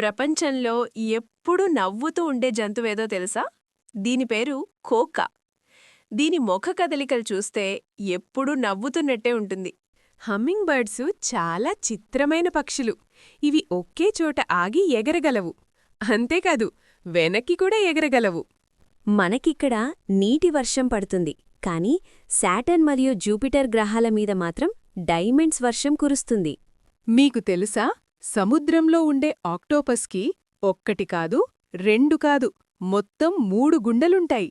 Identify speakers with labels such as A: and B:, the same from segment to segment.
A: ప్రపంచంలో ఎప్పుడూ నవ్వుతూ ఉండే జంతువేదో తెలుసా? దీని పేరు కోకా దీని ముఖ కదలికలు చూస్తే ఎప్పుడూ నవ్వుతున్నట్టే ఉంటుంది.
B: హమ్మింగ్ బర్డ్సు చాలా చిత్రమైన పక్షులు. ఇవి ఒకే చోట ఆగి ఎగరగలవు. అంతేకాదు వెనక్కి కూడా ఎగరగలవు.
C: మనకిక్కడ నీటి వర్షం పడుతుంది. కానీ శాటర్న్ మరియు జూపిటర్ గ్రహాల మీద మాత్రం డైమండ్స్ వర్షం కురుస్తుంది.
B: మీకు తెలుసా? సముద్రంలో ఉండే ఆక్టోపస్కి ఒక్కటి కాదు రెండు కాదు మొత్తం మూడు గుండెలుంటాయి.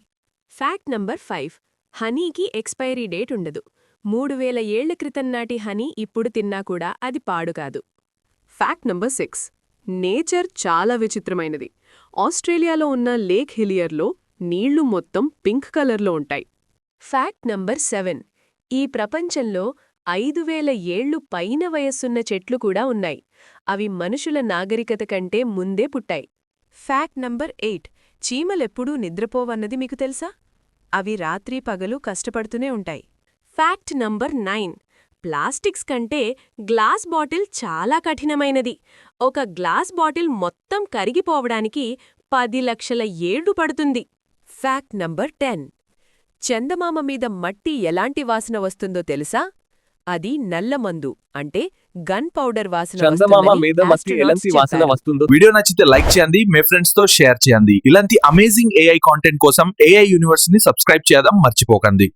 A: Fact number five. హనీకి expiry date ఉండదు. మూడు వేల ఏళ్ళ క్రితం నాటి హనీ ఇప్పుడు తిన్నా కూడా అది పాడు కాదు.
B: Fact number six. నేచర్ చాలా విచిత్రమైనది. ఆస్ట్రేలియాలో ఉన్న లేక్ హిలియర్లో నీళ్ళు మొత్తం పింక్ కలర్లో ఉంటాయి.
A: Fact number seven. ఈ ప్రపంచంలో ఐదు వేల ఏళ్ళు పైన వయస్సున్న చెట్లు కూడా ఉన్నాయి. అవి మనుషుల నాగరికత కంటే ముందే పుట్టాయి. Fact number eight. చీమలెప్పుడూ నిద్రపోవన్నది మీకు తెలుసా? అవి రాత్రి పగలు కష్టపడుతూనే ఉంటాయి. Fact number nine. ప్లాస్టిక్స్ కంటే గ్లాస్ బాటిల్ చాలా కఠినమైనది. ఒక గ్లాస్ బాటిల్ మొత్తం కరిగిపోవడానికి పది లక్షల ఏళ్ళు పడుతుంది. Fact number ten. చందమామ మీద మట్టి ఎలాంటి వాసన వస్తుందో తెలుసా? అది నల్లమందు అంటే గన్ పౌడర్ వాసన
D: చందమామ మీద మట్టి వాసన. వస్తుందో. వీడియో నచ్చితే లైక్ చేయండి మీ ఫ్రెండ్స్తో షేర్ చేయండి. ఇలాంటి అమేజింగ్ ఏఐ కాంటెంట్ కోసం ఏఐ యూనివర్స్ని సబ్స్క్రైబ్ చేయడం మర్చిపోకండి.